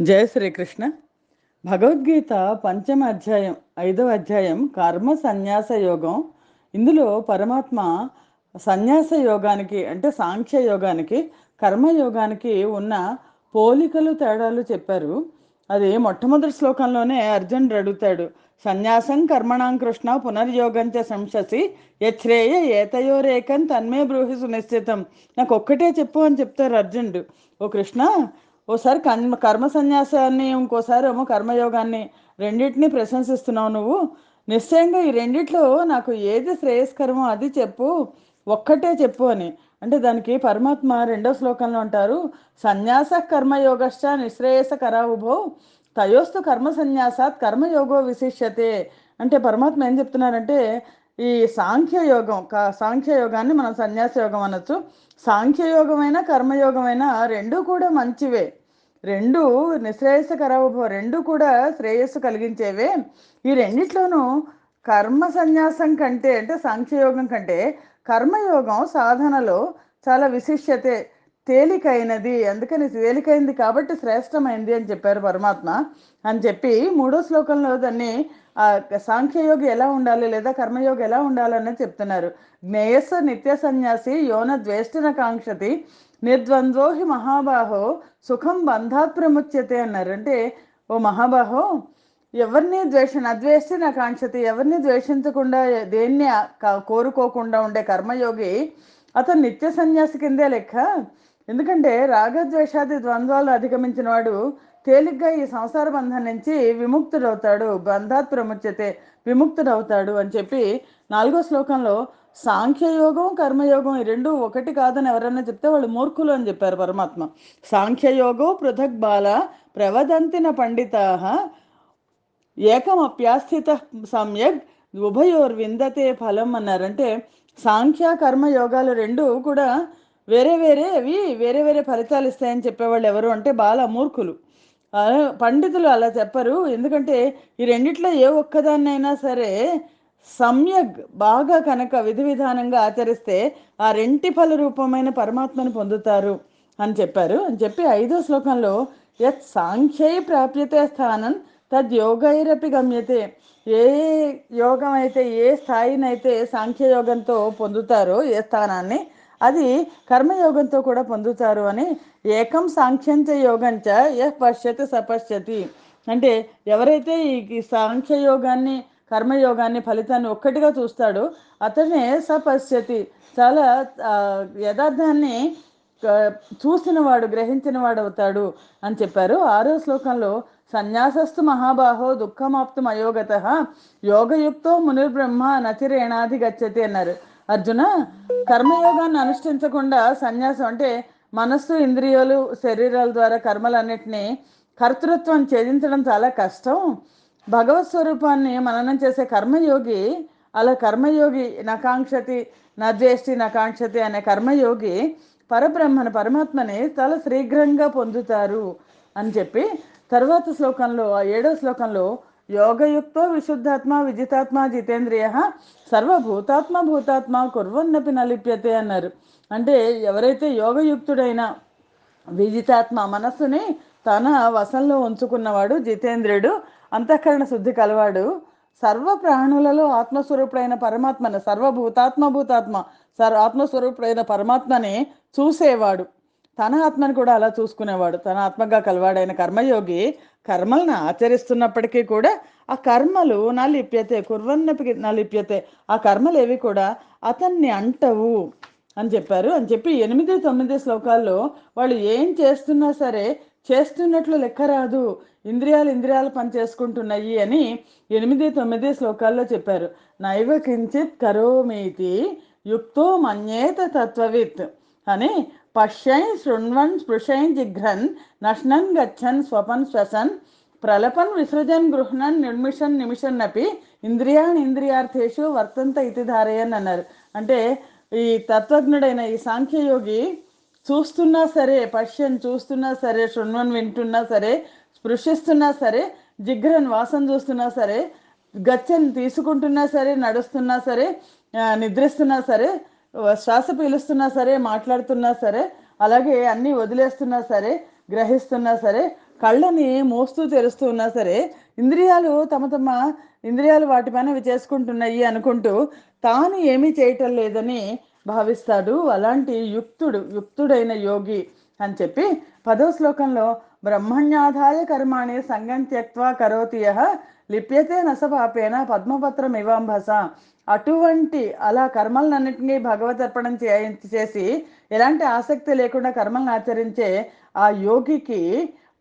జయ శ్రీకృష్ణ. భగవద్గీత పంచమ అధ్యాయం ఐదవ అధ్యాయం కర్మ సన్యాస యోగం. ఇందులో పరమాత్మ సన్యాస యోగానికి అంటే సాంఖ్య యోగానికి కర్మయోగానికి ఉన్న పోలికలు తేడాలు చెప్పారు. అది మొట్టమొదటి శ్లోకంలోనే అర్జునుడు అడుగుతాడు. సన్యాసం కర్మణాం కృష్ణ పునర్యోగంచ సంశసి యశ్రేయ ఏతయోరేకం తన్మే బ్రూహి సునిశ్చితం. నాకు ఒక్కటే చెప్పు అని చెప్తారు అర్జునుడు. ఓ కృష్ణ ఓసారి కర్మ కర్మ సన్యాసాన్ని ఇంకోసారి ఏమో కర్మయోగాన్ని రెండింటినీ ప్రశంసిస్తున్నావు నువ్వు. నిశ్చయంగా ఈ రెండిట్లో నాకు ఏది శ్రేయస్కరమో అది చెప్పు ఒక్కటే చెప్పు అని. అంటే దానికి పరమాత్మ రెండో శ్లోకంలో అంటారు సన్యాస కర్మయోగశ్చ నిశ్రేయస కరావుభో తయోస్తు కర్మ సన్యాసాత్ కర్మయోగో విశిష్యతే. అంటే పరమాత్మ ఏం చెప్తున్నారంటే ఈ సాంఖ్యయోగం కా సాంఖ్యయోగాన్ని మనం సన్యాస యోగం అనొచ్చు. సాంఖ్యయోగమైన కర్మయోగమైన రెండు కూడా మంచివే. రెండు నిశ్రేయస్కరవ రెండు కూడా శ్రేయస్సు కలిగించేవే. ఈ రెండిట్లోనూ కర్మ సన్యాసం కంటే అంటే సాంఖ్యయోగం కంటే కర్మయోగం సాధనలో చాలా విశిష్యతే తేలికైనది అందుకని తేలికైంది కాబట్టి శ్రేష్టమైంది అని చెప్పారు పరమాత్మ. అని చెప్పి మూడో శ్లోకంలో దాన్ని సాంఖ్యయోగి ఎలా ఉండాలి లేదా కర్మయోగి ఎలా ఉండాలని చెప్తున్నారు. జ్ఞేయస్సు నిత్య సన్యాసి యోన ద్వేష్టన కాంక్షతి నిర్ద్వంద్వో హి మహాబాహో సుఖం బంధాత్ ప్రముచ్యతే అన్నారు. అంటే ఓ మహాబాహో ఎవరిని ద్వేషణ అద్వేష్టి కాంక్షతి ఎవరిని ద్వేషించకుండా దేన్ని కోరుకోకుండా ఉండే కర్మయోగి అతను నిత్య సన్యాసి కిందే లెక్క. ఎందుకంటే రాగద్వేషాది ద్వంద్వాలు అధిగమించిన వాడు తేలిగ్గా ఈ సంసార బంధం నుంచి విముక్తుడవుతాడు. బంధాత్ ప్రముచ్యతే విముక్తుడవుతాడు అని చెప్పి నాలుగో శ్లోకంలో సాంఖ్యయోగం కర్మయోగం ఈ రెండు ఒకటి కాదని ఎవరైనా చెప్తే వాళ్ళు మూర్ఖులు అని చెప్పారు పరమాత్మ. సాంఖ్యయోగో పృథక్ బాల ప్రవదంతిన పండితా ఏకమప్యాస్థిత సమ్యక్ ఉభయోర్ విందతే ఫలం అన్నారంటే సాంఖ్య కర్మ యోగాలు రెండు కూడా వేరే వేరే అవి వేరే వేరే ఫలితాలు ఇస్తాయని చెప్పేవాళ్ళు ఎవరు అంటే బాల మూర్ఖులు. పండితులు అలా చెప్పరు. ఎందుకంటే ఈ రెండిట్లో ఏ ఒక్కదాన్నైనా సరే సమ్యగ్ బాగా కనుక విధి విధానంగా ఆచరిస్తే ఆ రెంటి ఫల రూపమైన పరమాత్మను పొందుతారు అని చెప్పారు. అని చెప్పి ఐదో శ్లోకంలో యత్ సాంఖ్యై ప్రాప్యతే స్థానం తద్ యోగైరపి గమ్యతే. ఏ యోగం అయితే ఏ స్థాయినైతే సాంఖ్యయోగంతో పొందుతారో ఏ స్థానాన్ని అది కర్మయోగంతో కూడా పొందుతారు అని ఏకం సాంఖ్యంత యోగంచ యహ్ పశ్యతి సపశ్యతి. అంటే ఎవరైతే ఈ సాంఖ్యయోగాన్ని కర్మయోగాన్ని ఫలితాన్ని ఒక్కటిగా చూస్తాడో అతనే సపశ్యతి. చాలా యథార్థాన్ని చూసినవాడు గ్రహించినవాడు అవుతాడు అని చెప్పారు. ఆరో శ్లోకంలో సన్యాసస్తు మహాబాహో దుఃఖమాప్తం అయోగత యోగయుక్తో మునిర్బ్రహ్మ నచిరేణాది గచ్చతి అన్నారు. అర్జున కర్మయోగాన్ని అనుష్ఠించకుండా సన్యాసం అంటే మనస్సు ఇంద్రియాలు శరీరాల ద్వారా కర్మలన్నిటినీ కర్తృత్వం ఛేదించడం చాలా కష్టం. భగవత్ స్వరూపాన్ని మననం చేసే కర్మయోగి అలా కర్మయోగి నకాంక్షతి నద్వేష్టి నకాంక్షతి అనే కర్మయోగి పరబ్రహ్మను పరమాత్మని చాలా శీఘ్రంగా పొందుతారు అని చెప్పి తర్వాత శ్లోకంలో ఆ ఏడో శ్లోకంలో యోగయుక్తో విశుద్ధాత్మ విజితాత్మ జితేంద్రియ సర్వభూతాత్మ భూతాత్మ కుర్వన్నపి నలిప్యతే అన్నారు. అంటే ఎవరైతే యోగయుక్తుడైన విజితాత్మ మనస్సుని తన వశంలో ఉంచుకున్నవాడు జితేంద్రుడు అంతఃకరణ శుద్ధి కలవాడు సర్వ ప్రాణులలో ఆత్మస్వరూపుడైన పరమాత్మను సర్వభూతాత్మ భూతాత్మ సర్వ ఆత్మస్వరూపుడైన పరమాత్మని చూసేవాడు. తన ఆత్మని కూడా అలా చూసుకునేవాడు. తన ఆత్మగా కలవాడైన కర్మయోగి కర్మలను ఆచరిస్తున్నప్పటికీ కూడా ఆ కర్మలు నా లిప్యతే కుర్వన్నపి నా లిప్యతే ఆ కర్మలు ఏవి కూడా అతన్ని అంటవు అని చెప్పారు. అని చెప్పి ఎనిమిది తొమ్మిది శ్లోకాల్లో వాళ్ళు ఏం చేస్తున్నా సరే చేస్తున్నట్లు లెక్క రాదు. ఇంద్రియాలు ఇంద్రియాలు పని చేసుకుంటున్నాయి అని ఎనిమిది తొమ్మిది శ్లోకాల్లో చెప్పారు. నైవ కించిత్ కరోమీతి యుక్తో మన్యేత తత్వవిత్ అని పశ్యన్ శృణ్వన్ స్పృశైన్ జిఘ్రన్ నష్నన్ గచ్చన్ స్వపన్ శ్వసన్ ప్రలపన్ విసృజన్ గృహ్ణన్ నిర్మిషన్ నిమిషన్ నపి ఇంద్రియాన్ ఇంద్రియార్థేషు వర్తంత ఇతి ధారయన్ అన్నారు. అంటే ఈ తత్వజ్ఞుడైన ఈ సాంఖ్యయోగి చూస్తున్నా సరే పశ్యన్ చూస్తున్నా సరే శృణ్వన్ వింటున్నా సరే స్పృశిస్తున్నా సరే జిఘ్రన్ వాసన చూస్తున్నా సరే గచ్చన్ తీసుకుంటున్నా సరే నడుస్తున్నా సరే నిద్రిస్తున్నా సరే శ్వాస పీలుస్తున్నా సరే మాట్లాడుతున్నా సరే అలాగే అన్నీ వదిలేస్తున్నా సరే గ్రహిస్తున్నా సరే కళ్ళని మోస్తూ తెరుస్తూ ఉన్నా సరే ఇంద్రియాలు తమ తమ ఇంద్రియాలు వాటి పైన అవి చేసుకుంటున్నాయి అనుకుంటూ తాను ఏమీ చేయటం లేదని భావిస్తాడు అలాంటి యుక్తుడు యుక్తుడైన యోగి అని చెప్పి పదో శ్లోకంలో బ్రహ్మణ్యాధాయ కర్మాణి సంగం త్యక్వా కరోతి యః లిప్యతే నసపాపేన పద్మపత్రం ఇవాంభస అటువంటి అలా కర్మలన్నింటినీ భగవతర్పణం చే చేసి ఎలాంటి ఆసక్తి లేకుండా కర్మలను ఆచరించే ఆ యోగికి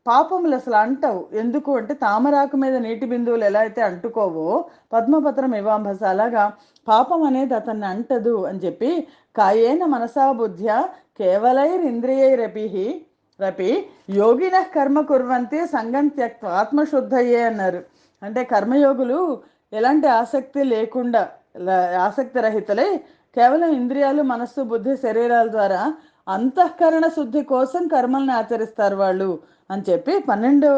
పాపములు అసలు అంటవు. ఎందుకు అంటే తామరాకు మీద నీటి బిందువులు ఎలా అయితే అంటుకోవో పద్మపత్రం ఇవాంభస అలాగా పాపం అనేది అతన్ని అంటదు అని చెప్పి కాయేన మనసా బుద్ధ్య కేవలైరింద్రియైరపి రపి యోగిన కర్మ కుర్వంతి సంగం త్యక్త ఆత్మశుద్ధయే అన్నారు. అంటే కర్మయోగులు ఎలాంటి ఆసక్తి లేకుండా ల- ఆసక్తి రహితులై కేవలం ఇంద్రియాలు మనస్సు బుద్ధి శరీరాల ద్వారా అంతఃకరణ శుద్ధి కోసం కర్మల్ని ఆచరిస్తారు వాళ్ళు అని చెప్పి పన్నెండో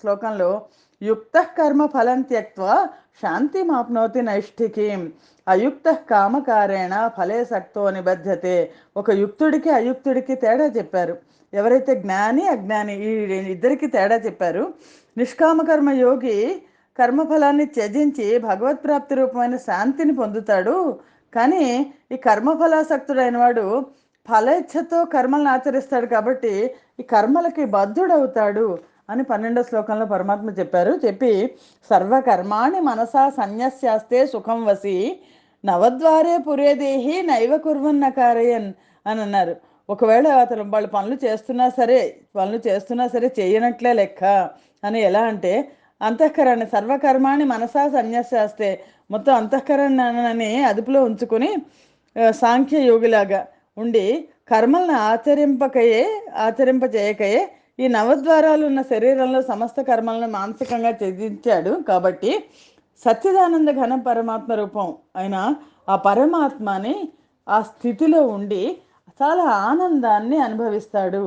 శ్లోకంలో యుక్త కర్మ ఫలం త్యక్వా శాంతి మాప్నోతి నైష్ఠికి. అయుక్త కామకారేణ ఫలే సక్తో నిబద్ధతే ఒక యుక్తుడికి అయుక్తుడికి తేడా చెప్పారు. ఎవరైతే జ్ఞాని అజ్ఞాని ఈ ఇద్దరికి తేడా చెప్పారు. నిష్కామకర్మ యోగి కర్మఫలాన్ని త్యజించి భగవత్ప్రాప్తి రూపమైన శాంతిని పొందుతాడు. కానీ ఈ కర్మఫలాసక్తుడైన వాడు ఫలేచ్ఛతో కర్మలను ఆచరిస్తాడు కాబట్టి ఈ కర్మలకి బద్ధుడవుతాడు అని పన్నెండో శ్లోకంలో పరమాత్మ చెప్పారు. చెప్పి సర్వకర్మాణి మనసా సన్యస్యాస్తే సుఖం వసి నవద్వారే పురేదేహి నైవ కుర్వన్న కారయన్ అని అన్నారు. ఒకవేళ అతను వాళ్ళు పనులు చేస్తున్నా సరే పనులు చేస్తున్నా సరే చేయనట్లే లెక్క. అని ఎలా అంటే అంతఃకరణి సర్వకర్మాన్ని మనసా సన్యాసేస్తే మొత్తం అంతఃకరణని అదుపులో ఉంచుకొని సాంఖ్య యోగిలాగా ఉండి కర్మలను ఆచరింపకయే ఆచరింపజేయకయే ఈ నవద్వారాలు ఉన్న శరీరంలో సమస్త కర్మలను మానసికంగా త్యజించాడు కాబట్టి సత్యదానంద ఘన పరమాత్మ రూపం అయిన ఆ పరమాత్మని ఆ స్థితిలో ఉండి చాలా ఆనందాన్ని అనుభవిస్తాడు.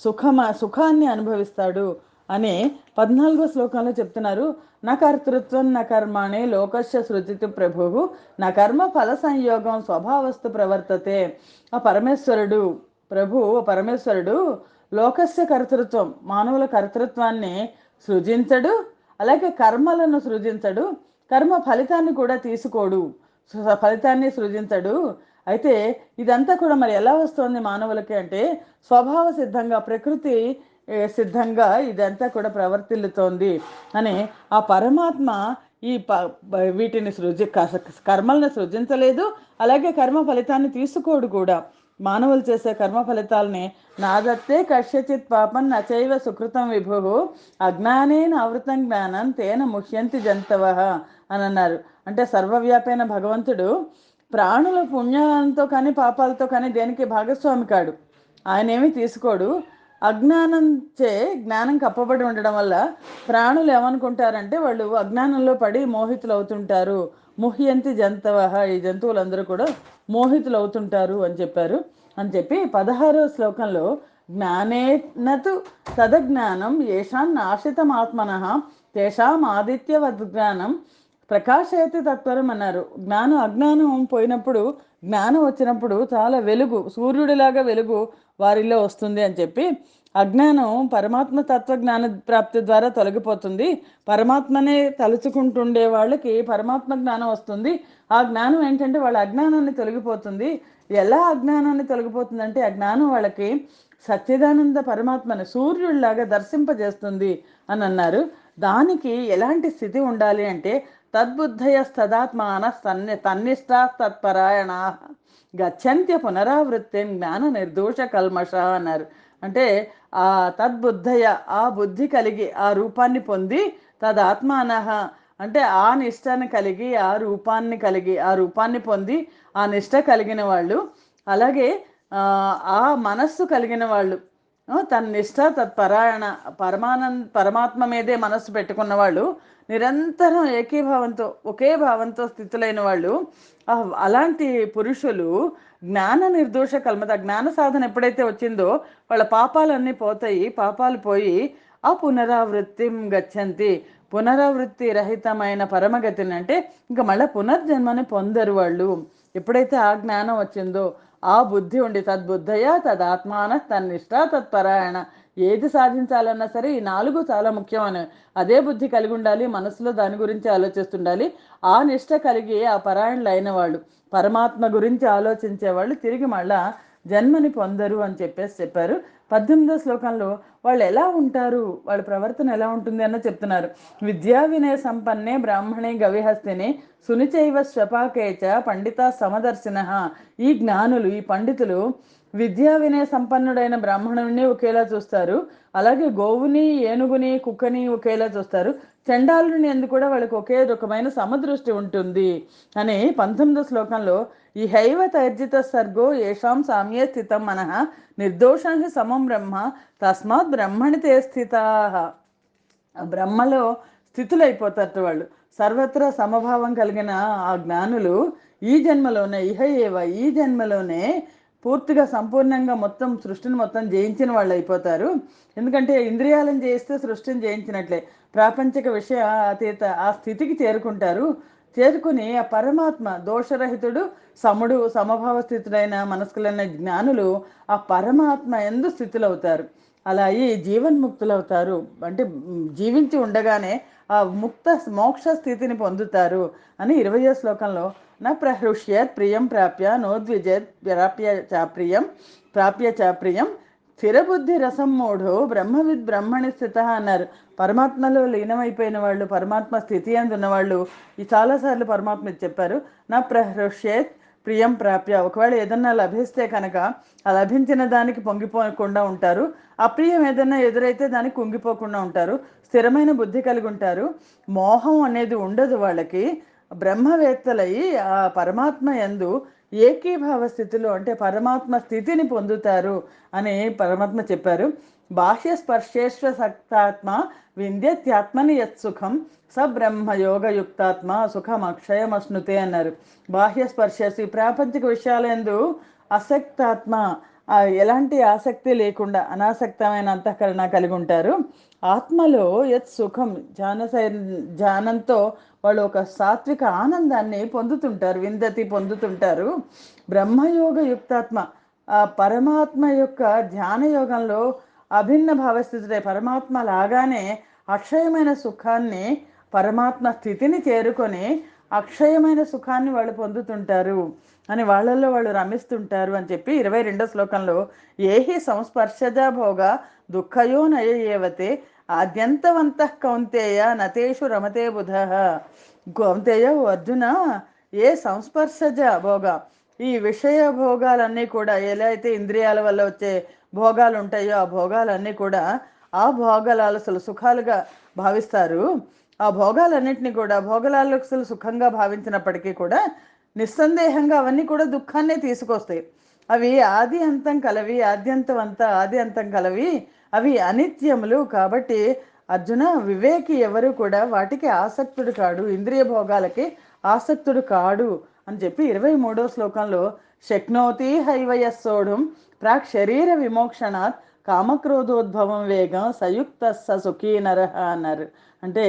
సుఖమ సుఖాన్ని అనుభవిస్తాడు. అని పద్నాలుగో శ్లోకంలో చెప్తున్నారు. నా కర్తృత్వం నా కర్మాణి లోకస్య సృజితు ప్రభువు. నా కర్మ ఫల సంయోగం స్వభావస్తు ప్రవర్తతే. ఆ పరమేశ్వరుడు ప్రభు పరమేశ్వరుడు లోకస్య కర్తృత్వం మానవుల కర్తృత్వాన్ని సృజించడు. అలాగే కర్మలను సృజించడు. కర్మ ఫలితాన్ని కూడా తీసుకోడు. ఫలితాన్ని సృజించడు. అయితే ఇదంతా కూడా మరి ఎలా వస్తుంది మానవులకి అంటే స్వభావ సిద్ధంగా ప్రకృతి సిద్ధంగా ఇదంతా కూడా ప్రవర్తిల్లుతోంది అని ఆ పరమాత్మ ఈ ప వీటిని సృజి క- కర్మలను సృజించలేదు. అలాగే కర్మ ఫలితాన్ని తీసుకోడు కూడా. మానవులు చేసే కర్మ ఫలితాలని నాదత్తే కశ్యచిత్ పాపం నచైవ సుకృతం విభు అజ్ఞానేన ఆవృతం జ్ఞానం తేన ముహ్యంతి జంతవ అని అన్నారు. అంటే సర్వవ్యాపైన భగవంతుడు ప్రాణుల పుణ్యాలతో కానీ పాపాలతో కానీ దేనికి భాగస్వామి కాడు. ఆయన ఏమీ తీసుకోడు. అజ్ఞానంచే జ్ఞానం కప్పబడి ఉండడం వల్ల ప్రాణులు ఏమనుకుంటారంటే వాళ్ళు అజ్ఞానంలో పడి మోహితులు అవుతుంటారు ముహ్యంతి జంతవహ ఈ జంతువులందరూ కూడా మోహితులు అవుతుంటారు అని చెప్పారు. అని చెప్పి పదహారో శ్లోకంలో జ్ఞానేనతు తదజ్ఞానం ఏషాన్ నాశితమాత్మన తేషాం ఆదిత్యవద్ జ్ఞానం ప్రకాశయతి తత్వరం అన్నారు. జ్ఞానం అజ్ఞానం పోయినప్పుడు జ్ఞానం వచ్చినప్పుడు చాలా వెలుగు సూర్యుడిలాగా వెలుగు వారిలో వస్తుంది అని చెప్పి అజ్ఞానం పరమాత్మ తత్వ జ్ఞాన ప్రాప్తి ద్వారా తొలగిపోతుంది. పరమాత్మనే తలుచుకుంటుండే వాళ్ళకి పరమాత్మ జ్ఞానం వస్తుంది. ఆ జ్ఞానం ఏంటంటే వాళ్ళ అజ్ఞానాన్ని తొలగిపోతుంది. ఎలా అజ్ఞానాన్ని తొలగిపోతుందంటే ఆ జ్ఞానం వాళ్ళకి సత్యదానంద పరమాత్మని సూర్యుడిలాగా దర్శింపజేస్తుంది అని అన్నారు. దానికి ఎలాంటి స్థితి ఉండాలి అంటే తద్బుద్ధయ తదాత్మాన తన్ని గచ్చంత్య పునరావృత్తి జ్ఞాన నిర్దోష కల్మష అన్నారు అంటే ఆ తద్బుద్ధయ ఆ బుద్ధి కలిగి ఆ రూపాన్ని పొంది తదాత్మానః. అంటే ఆ నిష్టను కలిగి ఆ రూపాన్ని కలిగి ఆ రూపాన్ని పొంది ఆ నిష్ట కలిగిన వాళ్ళు. అలాగే ఆ, మనస్సు కలిగిన వాళ్ళు. తన నిష్ట తత్పరాయణ పరమానంద పరమాత్మ మీదే మనస్సు పెట్టుకున్న వాళ్ళు. నిరంతరం ఏకీభావంతో ఒకే భావంతో స్థితులైన వాళ్ళు అలాంటి పురుషులు జ్ఞాన నిర్దోష కల్మత జ్ఞాన సాధన ఎప్పుడైతే వచ్చిందో వాళ్ళ పాపాలన్నీ పోతాయి పాపాలు పోయి ఆ పునరావృత్తి గచ్చంతి. పునరావృత్తి రహితమైన పరమగతిని అంటే ఇంకా మళ్ళీ పునర్జన్మని పొందరు వాళ్ళు. ఎప్పుడైతే ఆ జ్ఞానం వచ్చిందో ఆ బుద్ధి ఉండి తద్బుద్ధయ తదాత్మాన తన్నిష్ట తత్పరాయణ. ఏది సాధించాలన్నా సరే ఈ నాలుగు చాలా ముఖ్యమైన అదే బుద్ధి కలిగి ఉండాలి మనసులో దాని గురించి ఆలోచిస్తుండాలి. ఆ నిష్ట కలిగి ఆ పరాయణులు అయిన వాళ్ళు పరమాత్మ గురించి ఆలోచించే వాళ్ళు తిరిగి మళ్ళా జన్మని పొందరు అని చెప్పేసి చెప్పారు. పద్దెనిమిదో శ్లోకంలో వాళ్ళు ఎలా ఉంటారు? వాళ్ళ ప్రవర్తన ఎలా ఉంటుంది అన్న చెప్తున్నారు. విద్యా వినయ సంపన్నే బ్రాహ్మణే గవిహస్తిని సునిచైవ శపాకేచ పండిత సమదర్శిన. ఈ జ్ఞానులు ఈ పండితులు విద్యా వినయ సంపన్నుడైన బ్రాహ్మణుడిని ఒకేలా చూస్తారు. అలాగే గోవుని ఏనుగుని కుక్కని ఒకేలా చూస్తారు. చండాలుని ఎందుకు కూడా వాళ్ళకి ఒకే రకమైన సమదృష్టి ఉంటుంది. అని పంతొమ్మిదో శ్లోకంలో ఈ హైవ తర్జిత సర్గో ఏషాం సామ్యే స్థితం మనః నిర్దోషం హి సమం బ్రహ్మ తస్మాత్ బ్రహ్మణి తే స్థితా. బ్రహ్మలో స్థితులైపోతారు వాళ్ళు. సర్వత్రా సమభావం కలిగిన ఆ జ్ఞానులు ఈ జన్మలోనే ఇహ ఏవ ఈ జన్మలోనే పూర్తిగా సంపూర్ణంగా మొత్తం సృష్టిని మొత్తం జయించిన వాళ్ళు అయిపోతారు. ఎందుకంటే ఇంద్రియాలను జయిస్తే సృష్టిని జయించినట్లే. ప్రాపంచిక విషయ అతీత ఆ స్థితికి చేరుకుంటారు. చేరుకుని ఆ పరమాత్మ దోషరహితుడు సముడు సమభావ స్థితుడైన మనస్కులైన జ్ఞానులు ఆ పరమాత్మ ఎందు స్థితులవుతారు. అలా అయ్యి జీవన్ముక్తులవుతారు. అంటే జీవించి ఉండగానే ఆ ముక్త మోక్ష స్థితిని పొందుతారు అని ఇరవయో శ్లోకంలో నా ప్రహృష్యత్ ప్రియం ప్రాప్య నోద్విజత్ ప్రాప్య చాప్రియం ప్రాప్య చాప్రియం స్థిరబుద్ధి రసం మూఢో బ్రహ్మవిద్ బ్రహ్మణి స్థిత అన్నారు. పరమాత్మలో లీనమైపోయిన వాళ్ళు పరమాత్మ స్థితి అందున్న వాళ్ళు ఈ చాలాసార్లు పరమాత్మ చెప్పారు నా ప్రహృష్యత్ ప్రియం ప్రాప్య. ఒకవేళ ఏదన్నా లభిస్తే కనుక ఆ లభించిన దానికి పొంగిపోకుండా ఉంటారు. అప్రియం ఏదన్నా ఎదురైతే దానికి కుంగిపోకుండా ఉంటారు. స్థిరమైన బుద్ధి కలిగి ఉంటారు మోహం అనేది ఉండదు వాళ్ళకి. బ్రహ్మవేత్తలై ఆ పరమాత్మ యందు ఏకీభావ స్థితిలో అంటే పరమాత్మ స్థితిని పొందుతారు అని పరమాత్మ చెప్పారు. బాహ్య స్పర్శేశ్వ సక్తాత్మ వింధ్యత్యాత్మని యత్ సుఖం స బ్రహ్మయోగయుక్తాత్మ సుఖం అక్షయమశ్నుతే అన్నారు. బాహ్య స్పర్శస్ ఈ ప్రాపంచిక విషయాలందు అసక్తాత్మ ఎలాంటి ఆసక్తి లేకుండా అనాసక్తమైన అంతఃకరణ కలిగి ఉంటారు ఆత్మలో యత్ సుఖం ధ్యాన ధ్యానంతో వాళ్ళు ఒక సాత్విక ఆనందాన్ని పొందుతుంటారు విందతి పొందుతుంటారు. బ్రహ్మయోగ యుక్తాత్మ ఆ పరమాత్మ యొక్క ధ్యాన యోగంలో అభిన్న భావస్థితుడే పరమాత్మ లాగానే అక్షయమైన సుఖాన్ని పరమాత్మ స్థితిని చేరుకొని అక్షయమైన సుఖాన్ని వాళ్ళు పొందుతుంటారు అని వాళ్ళల్లో వాళ్ళు రమిస్తుంటారు అని చెప్పి ఇరవై రెండో శ్లోకంలో ఏహి సంస్పర్శజ భోగ దుఃఖయో నయ ఏవతే ఆద్యంతవంత కౌంతేయ నతేషు రమతే బుధ. కౌంతేయ ఓ అర్జున ఏ సంస్పర్శజ భోగ? ఈ విషయ భోగాలన్నీ కూడా ఎలా అయితే ఇంద్రియాల వల్ల వచ్చే భోగాలు ఉంటాయో ఆ భోగాలన్నీ కూడా ఆ భోగలాలసలు సుఖాలుగా భావిస్తారు. ఆ భోగాలన్నింటినీ కూడా భోగలాలసలు సుఖంగా భావించినప్పటికీ కూడా నిస్సందేహంగా అవన్నీ కూడా దుఃఖాన్నే తీసుకొస్తాయి. అవి ఆది అంతం కలవి ఆద్యంతం అంతా ఆది అంతం కలవి అవి అనిత్యములు కాబట్టి అర్జున వివేకి ఎవరు కూడా వాటికి ఆసక్తుడు కాడు ఇంద్రియ భోగాలకి ఆసక్తుడు కాడు అని చెప్పి ఇరవై మూడో శ్లోకంలో శక్నోతి హైవయస్సోఢం ప్రాక్ శరీర విమోక్షణాత్ కామక్రోధోద్భవం వేగం సయుక్త స సుఖీ నరహ అన్నారు. అంటే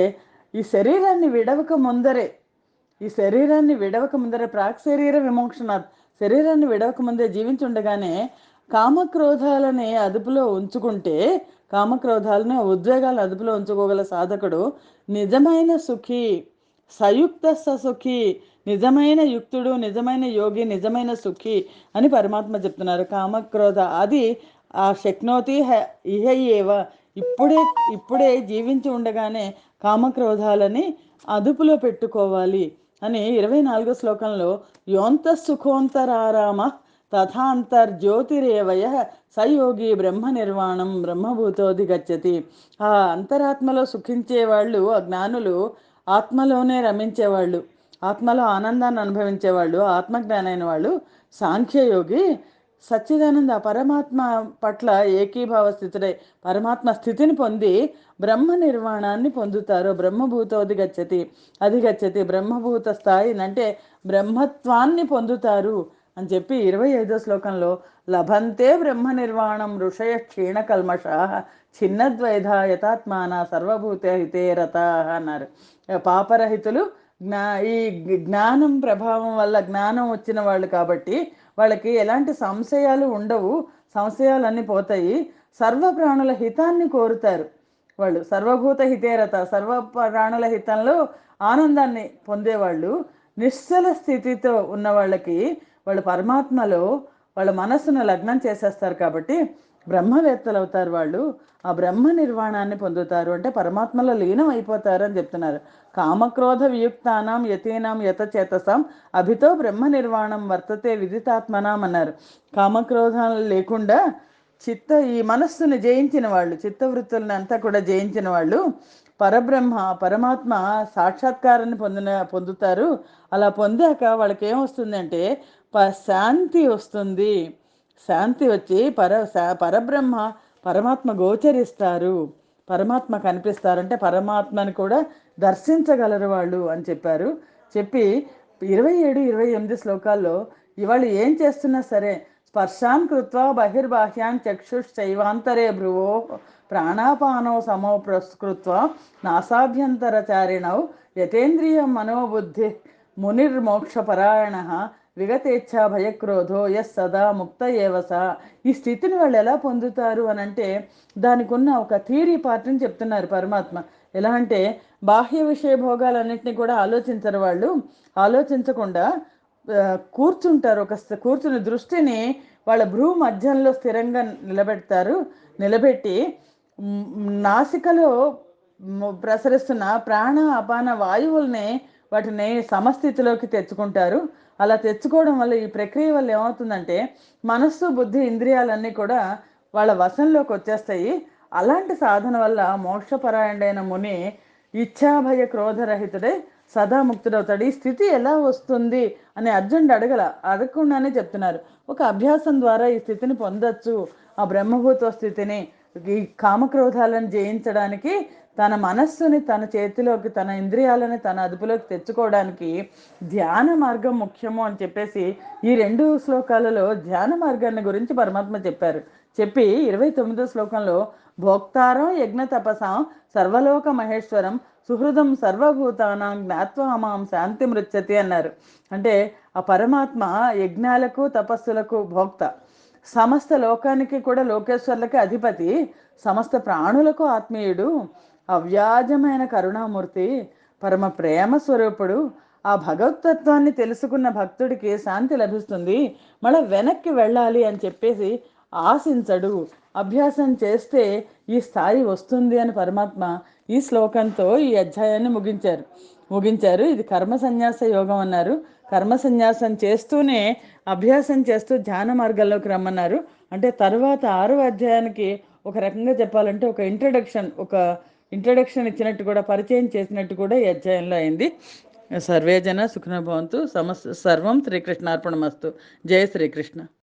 ఈ శరీరాన్ని విడవక ముందరే ఈ శరీరాన్ని విడవక ముందరే ప్రాక్ శరీర విమోక్షణాత్ శరీరాన్ని విడవక ముందే జీవించుండగానే కామక్రోధాలని అదుపులో ఉంచుకుంటే కామక్రోధాలను ఉద్వేగాలను అదుపులో ఉంచుకోగల సాధకుడు నిజమైన సుఖి సయుక్త ససుఖి నిజమైన యుక్తుడు నిజమైన యోగి నిజమైన సుఖి అని పరమాత్మ చెప్తున్నారు. కామక్రోధ అది ఆ శక్నోతి హ- ఇహ ఏవ ఇప్పుడే ఇప్పుడే జీవించి ఉండగానే కామక్రోధాలని అదుపులో పెట్టుకోవాలి అని ఇరవై నాలుగో శ్లోకంలో యోంత సుఖోంతరారామ తథాంతర్జ్యోతిరేవయ సయోగి బ్రహ్మ నిర్వాణం బ్రహ్మభూతోధి గచ్చతి. ఆ అంతరాత్మలో సుఖించే వాళ్ళు ఆ జ్ఞానులు ఆత్మలోనే రమించేవాళ్ళు ఆత్మలో ఆనందాన్ని అనుభవించేవాళ్ళు ఆత్మజ్ఞానైన వాళ్ళు సాంఖ్యయోగి సచ్చిదానంద పరమాత్మ పట్ల ఏకీభావ స్థితుడై పరమాత్మ స్థితిని పొంది బ్రహ్మ నిర్వాణాన్ని పొందుతారు. బ్రహ్మభూతోది గచ్చతి. అది గచ్చతి. బ్రహ్మభూత స్థాయిని అంటే బ్రహ్మత్వాన్ని పొందుతారు. అని చెప్పి ఇరవై ఐదో శ్లోకంలో లభంతే బ్రహ్మ నిర్వాణం ఋషయ క్షీణ కల్మషా చిన్నద్వైధ యథాత్మాన సర్వభూత హితేరత అన్నారు. పాపరహితులు జ్ఞా ఈ జ్ఞానం ప్రభావం వల్ల జ్ఞానం వచ్చిన వాళ్ళు కాబట్టి వాళ్ళకి ఎలాంటి సంశయాలు ఉండవు. సంశయాలన్నీ పోతాయి. సర్వ ప్రాణుల హితాన్ని కోరుతారు వాళ్ళు. సర్వభూత హితేరత సర్వ ప్రాణుల హితంలో ఆనందాన్ని పొందేవాళ్ళు. నిశ్చల స్థితితో ఉన్న వాళ్ళకి వాళ్ళు పరమాత్మలో వాళ్ళ మనస్సును లగ్నం చేసేస్తారు కాబట్టి బ్రహ్మవేత్తలు అవుతారు వాళ్ళు. ఆ బ్రహ్మ నిర్వాణాన్ని పొందుతారు. అంటే పరమాత్మలో లీనం అయిపోతారు అని చెప్తున్నారు. కామక్రోధ వియుక్తానాం యతీనాం యతచేతసాం అభితో బ్రహ్మ నిర్వాణం వర్తతే విదితాత్మనాం అన్నారు. కామక్రోధాలు లేకుండా చిత్త ఈ మనస్సుని జయించిన వాళ్ళు చిత్తవృత్తులను అంతా కూడా జయించిన వాళ్ళు పరబ్రహ్మ పరమాత్మ సాక్షాత్కారాన్ని పొందిన పొందుతారు. అలా పొందాక వాళ్ళకి ఏమొస్తుందంటే శాంతి వస్తుంది. శాంతి వచ్చి పర శా- పరబ్రహ్మ పరమాత్మ గోచరిస్తారు. పరమాత్మ కనిపిస్తారు. అంటే పరమాత్మని కూడా దర్శించగలరు వాళ్ళు అని చెప్పారు. చెప్పి ఇరవై ఏడు ఇరవై ఎనిమిది శ్లోకాల్లో ఇవాళ ఏం చేస్తున్నా సరే స్పర్శాన్ కృత్వా బహిర్బాహ్యాన్ చక్షుశ్చైవాంతరే భ్రువో ప్రాణాపానో సమో ప్రస్కృత్వ నాసాభ్యంతరచారిణౌ యతేంద్రియ మనోబుద్ధి మునిర్మోక్షపరాయణ విగతేచ్ఛా భయక్రోధో ఎస్ సదా ముక్త ఏవస ఈ స్థితిని వాళ్ళు ఎలా పొందుతారు అని అంటే దానికి ఉన్న ఒక థీరీ పార్ట్ని చెప్తున్నారు పరమాత్మ. ఎలా అంటే బాహ్య విషయ భోగాలన్నింటినీ కూడా ఆలోచించరు వాళ్ళు ఆలోచించకుండా కూర్చుంటారు. ఒక కూర్చుని దృష్టిని వాళ్ళ భ్రూ మధ్యంలో స్థిరంగా నిలబెడతారు. నిలబెట్టి నాసికలో ప్రసరిస్తున్న ప్రాణ అపాన వాయువుల్ని వాటిని సమస్థితిలోకి తెచ్చుకుంటారు. అలా తెచ్చుకోవడం వల్ల ఈ ప్రక్రియ వల్ల ఏమవుతుందంటే మనస్సు బుద్ధి ఇంద్రియాలన్నీ కూడా వాళ్ళ వశంలోకి వచ్చేస్తాయి. అలాంటి సాధన వల్ల మోక్షపరాయణుడైన ముని ఇచ్ఛాభయ క్రోధరహితుడై సదా ముక్తుడవుతాడు. ఈ స్థితి ఎలా వస్తుంది అని అర్జునుడు అడగల అడగకుండానే చెప్తున్నారు. ఒక అభ్యాసం ద్వారా ఈ స్థితిని పొందొచ్చు. ఆ బ్రహ్మభూత స్థితిని ఈ కామక్రోధాలను జయించడానికి తన మనస్సుని తన చేతిలోకి తన ఇంద్రియాలని తన అదుపులోకి తెచ్చుకోవడానికి ధ్యాన మార్గం ముఖ్యము అని చెప్పేసి ఈ రెండు శ్లోకాలలో ధ్యాన మార్గాన్ని గురించి పరమాత్మ చెప్పారు. చెప్పి ఇరవై తొమ్మిదో శ్లోకంలో భోక్తారం యజ్ఞ తపసాం సర్వలోక మహేశ్వరం సుహృదం సర్వభూతానం జ్ఞాత్వామాం శాంతి మృత్యతి అన్నారు. అంటే ఆ పరమాత్మ యజ్ఞాలకు తపస్సులకు భోక్త. సమస్త లోకానికి కూడా లోకేశ్వర్లకి అధిపతి. సమస్త ప్రాణులకు ఆత్మీయుడు. అవ్యాజమైన కరుణామూర్తి పరమ ప్రేమ స్వరూపుడు. ఆ భగవతత్వాన్ని తెలుసుకున్న భక్తుడికి శాంతి లభిస్తుంది. మళ్ళీ వెనక్కి వెళ్ళాలి అని చెప్పేసి ఆశించడు. అభ్యాసం చేస్తే ఈ స్థాయి వస్తుంది అని పరమాత్మ ఈ శ్లోకంతో ఈ అధ్యాయాన్ని ముగించారు. ముగించారు. ఇది కర్మ సన్యాస యోగం అన్నారు. కర్మ సన్యాసం చేస్తూనే అభ్యాసం చేస్తూ ధ్యాన మార్గాల్లోకి రమ్మన్నారు. అంటే తర్వాత ఆరో అధ్యాయానికి ఒక రకంగా చెప్పాలంటే ఒక ఇంట్రడక్షన్ ఒక ఇంట్రడక్షన్ ఇచ్చినట్టు కూడా పరిచయం చేసినట్టు కూడా ఈ అధ్యాయంలో అయింది. సర్వేజన సుఖన భవంతు సమస్ సర్వం శ్రీకృష్ణార్పణమస్తు. జయ శ్రీకృష్ణ.